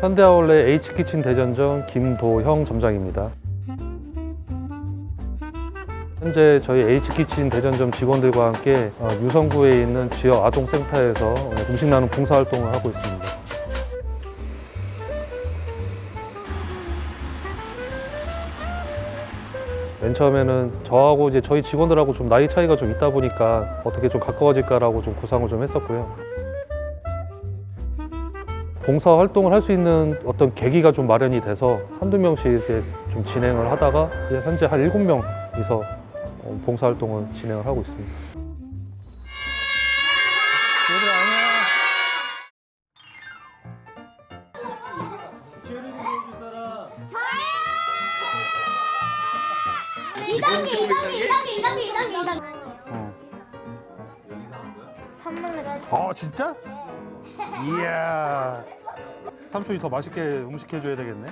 현대아울렛 H키친 대전점 김도형 점장입니다. 현재 저희 H키친 대전점 직원들과 함께 어, 유성구에 있는 지역 아동센터에서 어, 음식 나눔 봉사활동을 하고 있습니다. 맨 처음에는 저하고 이제 저희 직원들하고 좀 나이 차이가 좀 있다 보니까 어떻게 좀 가까워질까라고 좀 구상을 좀 했었고요. 봉사 활동을 할 수 있는 어떤 계기가 좀 마련이 돼서 한두 명씩 이렇게 좀 진행을 하다가 이제 현재 한 일곱 명이서 어, 봉사 활동을 진행을 하고 있습니다. 이단계 2단계, 2단계, 2단계, 2단계, 2단계. 어. 선물을 할어 진짜? 이야. 삼촌이 더 맛있게 음식 해줘야 되겠네.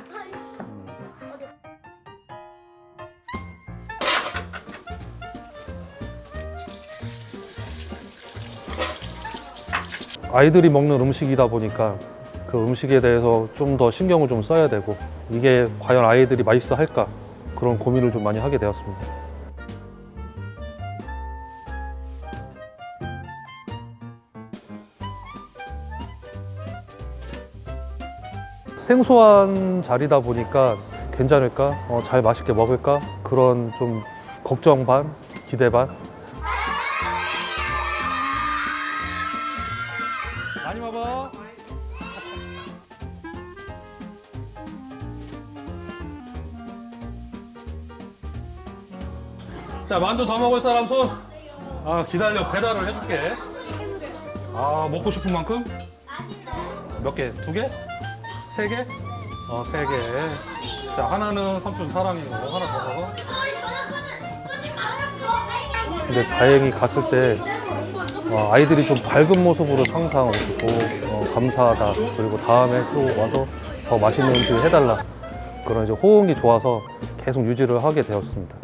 아이들이 먹는 음식이다 보니까 그 음식에 대해서 좀 더 신경을 좀 써야 되고 이게 과연 아이들이 맛있어 할까 그런 고민을 좀 많이 하게 되었습니다. 생소한 자리다 보니까 괜찮을까? 어, 잘 맛있게 먹을까? 그런 좀 걱정 반, 기대 반. 많이 먹어. 자, 만두 더 먹을 사람 손. 아, 기다려. 배달을 해줄게. 아, 먹고 싶은 만큼? 몇 개? 두 개? 세 개? 어, 세 개. 자, 하나는 삼촌 사랑이고, 하나 더. 근데 다행히 갔을 때 어, 아이들이 좀 밝은 모습으로 항상 오시고 어, 감사하다 그리고 다음에 또 와서 더 맛있는 음식을 해달라 그런 이제 호응이 좋아서 계속 유지를 하게 되었습니다.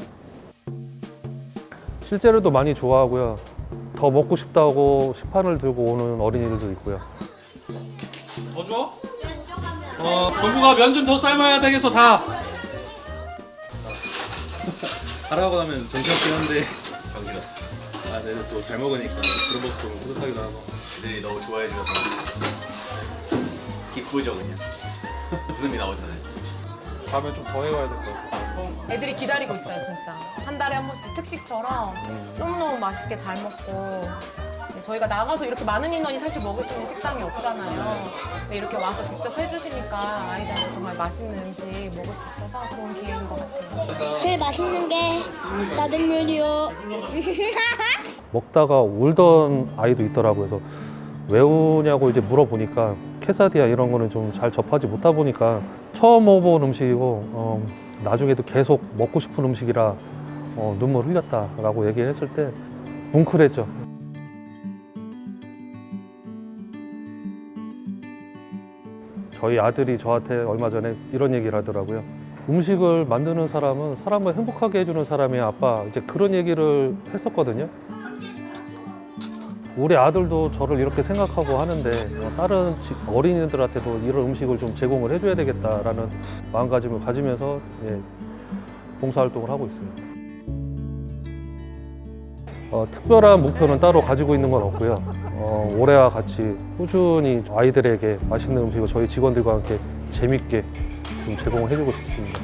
실제로도 많이 좋아하고요. 더 먹고 싶다고 식판을 들고 오는 어린이들도 있고요. 더 줘? 어, 동구가 면좀 더 삶아야 되겠어 다. 하라고 하면 정신없긴 한데 정신 없어 아 내가 또 잘 먹으니까 그런 모습 보면 뿌듯하기도 하고 애들이 너무 좋아해 주셔서 기쁘죠 그냥 웃음이 나오잖아요 다음에 좀 더 해와야 될 것 같아요. 애들이 기다리고 있어요, 진짜. 한 달에 한 번씩 특식처럼 너무너무 맛있게 잘 먹고. 네, 저희가 나가서 이렇게 많은 인원이 사실 먹을 수 있는 식당이 없잖아요. 근데 이렇게 와서 직접 해주시니까 아이들한테 정말 맛있는 음식 먹을 수 있어서 좋은 기회인 것 같아요. 제일 맛있는 게 짜장면이요. 먹다가 울던 아이도 있더라고요. 그래서 왜 우냐고 이제 물어보니까 케사디아 이런 거는 좀 잘 접하지 못하 보니까 처음 먹어본 음식이고 어, 나중에도 계속 먹고 싶은 음식이라 어, 눈물 흘렸다라고 얘기했을 때 뭉클했죠. 저희 아들이 저한테 얼마 전에 이런 얘기를 하더라고요. 음식을 만드는 사람은 사람을 행복하게 해주는 사람이 아빠 이제 그런 얘기를 했었거든요. 우리 아들도 저를 이렇게 생각하고 하는데 어, 다른 지- 어린이들한테도 이런 음식을 좀 제공을 해줘야 되겠다라는 마음가짐을 가지면서 예, 봉사활동을 하고 있어요. 어, 특별한 목표는 따로 가지고 있는 건 없고요. 어, 올해와 같이 꾸준히 아이들에게 맛있는 음식을 저희 직원들과 함께 재밌게 좀 제공을 해주고 싶습니다.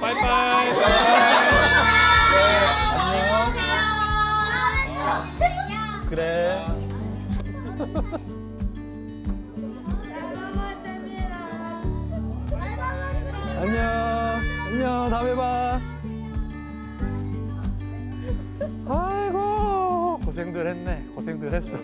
빠이빠이. 안녕. 그래. 안녕. 안녕. 다음에 봐. 고 고생들 했네. 고생들 했어.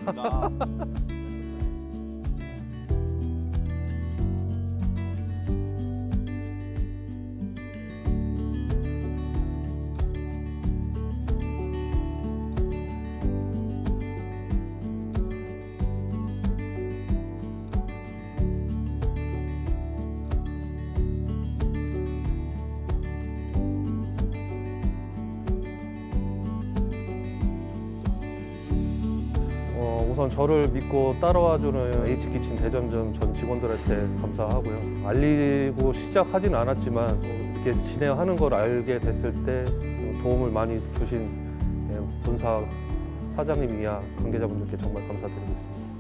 우선 저를 믿고 따라와주는 H키친 대전점 전 직원들한테 감사하고요. 알리고 시작하진 않았지만 어, 이렇게 진행하는 걸 알게 됐을 때 도움을 많이 주신 예, 본사 사장님 이하 관계자분들께 정말 감사드리겠습니다.